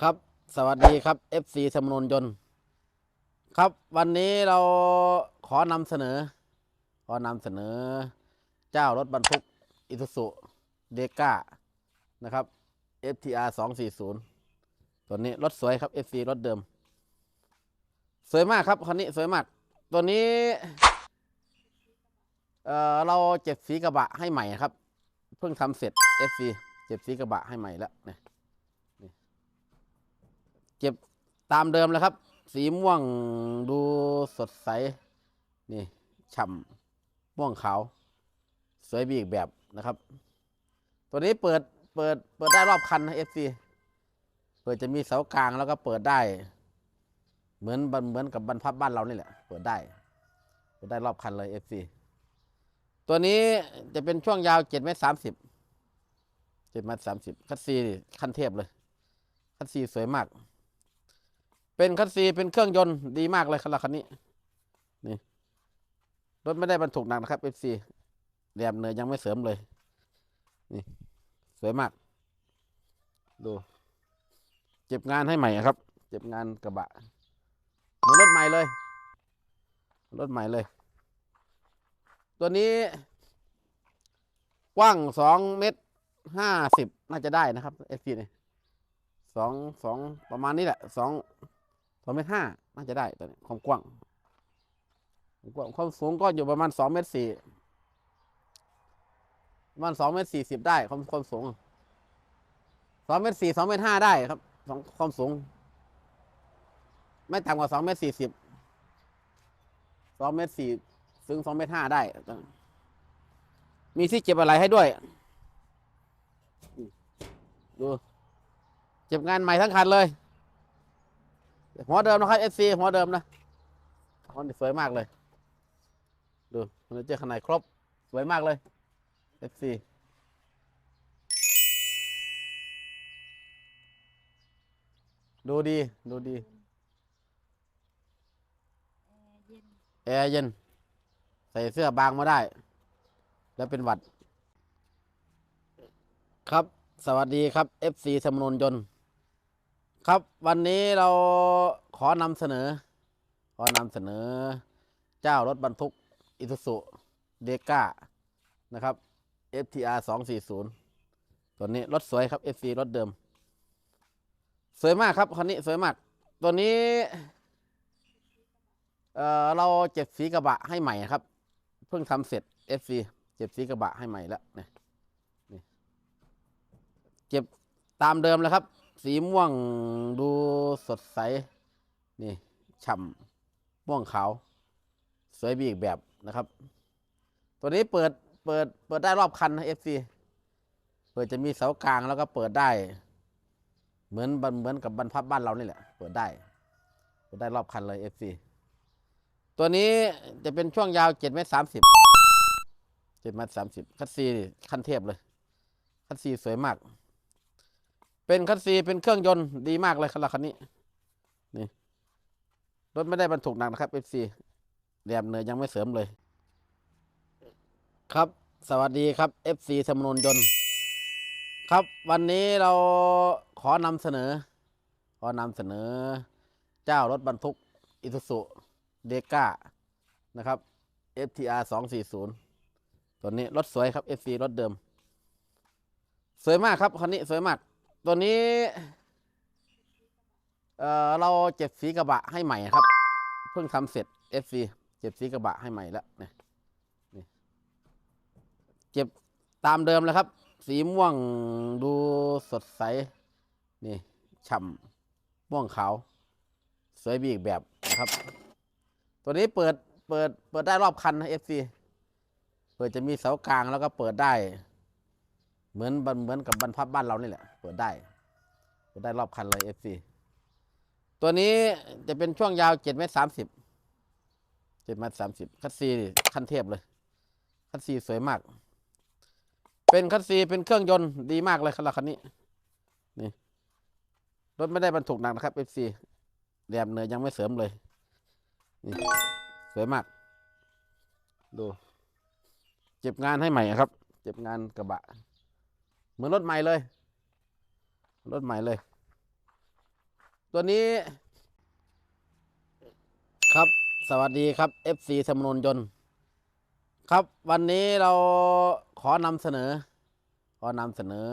ครับ สวัสดีครับ FC สมนนยนต์ครับ วันนี้เราขอนำเสนอ ขอนำเสนอ เจ้ารถบรรทุกอิสุสุเดก้านะครับ FTR 240 ตัวนี้รถสวยครับ FC รถเดิม สวยมากครับคันนี้สวยมาก ตัวนี้เอ่อเราเจ็บสีกระบะให้ใหม่ครับ เพิ่งทำเสร็จ FC เจ็บสีกระบะให้ใหม่แล้วเนี่ย ก็บตามเดิมเลยครับ สีม่วงดูสดใส นี่ฉ่ำม่วงขาว สวยบีอีกแบบนะครับ ตัวนี้เปิดเปิดเปิดได้รอบคันนะเอฟซีเปิดจะมีเสากลางแล้วก็เปิดได้ เหมือนเหมือนกับบรรพับบ้านเรานี่แหละ เปิดได้ เปิดได้รอบคันเลยเอฟซีตัวนี้จะเป็นช่วงยาวเจ็ดเมตรสามสิบเจ็ดเมตรสามสิบคัสซีขั้นเทพเลย คัสซีสวยมาก เป็นคัสซีเป็นเครื่องยนต์ดีมากเลยคันละคันนี้ นี่รถไม่ได้บรรทุกหนักนะครับ FC แรมเนยยังไม่เสริมเลย นี่ สวยมาก ดูเก็บงานให้ใหม่ครับเก็บงานกระบะเหมือนรถใหม่เลย รถใหม่เลย ตัวนี้ กว้างสองเมตรห้าสิบน่าจะได้นะครับ FC นี่สองสองประมาณนี้แหละสอง สองเมตรห้าน่าจะได้ตัวนี้ความกว้างความกว้างความสูงก็อยู่ประมาณสองเมตรสี่ประมาณสองเมตรสี่สิบได้ความความสูงสองเมตรสี่สองเมตรห้าได้ครับสองความสูง ไม่ต่ำกว่าสองเมตรสี่สิบสองเมตรสี่ถึงสองเมตรห้าได้ มีที่เก็บอะไรให้ด้วย ดู เก็บงานใหม่ทั้งคันเลย หัวเดิมนะครับ SC หัวเดิมนะหัวนี่สวยมากเลย ดูมันเจอข้างในครบ สวยมากเลย FC ดูดี ดูดี แอร์เย็น ใส่เสื้อบางมาได้ แล้วเป็นหวัด ครับ สวัสดีครับ FC สมนนยนต์ ครับวันนี้เราขอนำเสนอ ขอนำเสนอเจ้ารถบรรทุกอิสุสุเดก้านะครับ FTR 240 ตัวนี้รถสวยครับ FC รถเดิม สวยมากครับคันนี้สวยมาก ตัวนี้เอ่อเราเจ็บสีกระบะให้ใหม่ครับ เพิ่งทำเสร็จ FC เจ็บสีกระบะให้ใหม่แล้วเนี่ยเก็บตามเดิมเลยครับ สีม่วงดูสดใส นี่ฉ่ำม่วงขาว สวยบีอีกแบบนะครับ ตัวนี้เปิดเปิดเปิดได้รอบคันนะ FC เปิดจะมีเสากลางแล้วก็เปิดได้ เหมือนเหมือนกับบรรพับบ้านเรานี่แหละ เปิดได้ เปิดได้รอบคันเลย FC ตัวนี้จะเป็นช่วงยาวเจ็ดเมตรสามสิบเจ็ดเมตรสามสิบคัสซีขั้นเทพเลย คัสซีสวยมาก เป็นคัสซีเป็นเครื่องยนต์ดีมากเลยคันละคันนี้นี่รถไม่ได้บรรทุกหนักนะครับ FC แรมเนยยังไม่เสริมเลย ครับ สวัสดีครับ FC สมนนยนต์ ครับวันนี้เราขอนำเสนอ ขอนำเสนอ เจ้ารถบรรทุกอิสุสุเดก้านะครับ FTR 240 ตัวนี้รถสวยครับ FC รถเดิม สวยมากครับคันนี้สวยมาก ตัวนี้ เอ่อเราเจ็บสีกระบะให้ใหม่ครับ เพิ่งทำเสร็จ FC เจ็บสีกระบะให้ใหม่แล้วนี่นี่เก็บตามเดิมเลยครับ สีม่วงดูสดใส นี่ฉ่ำม่วงขาว สวยบีอีกแบบนะครับ ตัวนี้เปิดเปิดเปิดได้รอบคันนะ FC เปิดจะมีเสากลางแล้วก็เปิดได้ เหมือนเหมือนกับบรรพับบ้านเรานี่แหละ เปิดได้ เปิดได้รอบคันเลย FC ตัวนี้จะเป็นช่วงยาวเจ็ดเมตรสามสิบเจ็ดเมตรสามสิบคัสซีขั้นเทพเลย คัสซีสวยมาก เป็นคัสซีเป็นเครื่องยนต์ดีมากเลยคันละคันนี้ นี่รถไม่ได้บรรทุกหนักนะครับ FC แรมเนยยังไม่เสริมเลย นี่สวยมาก ดูเก็บงานให้ใหม่ครับเก็บงานกระบะ เหมือนรถใหม่เลย รถใหม่เลย ตัวนี้ครับ สวัสดีครับ FC สมนนยนต์ ครับ วันนี้เราขอนำเสนอ ขอนำเสนอ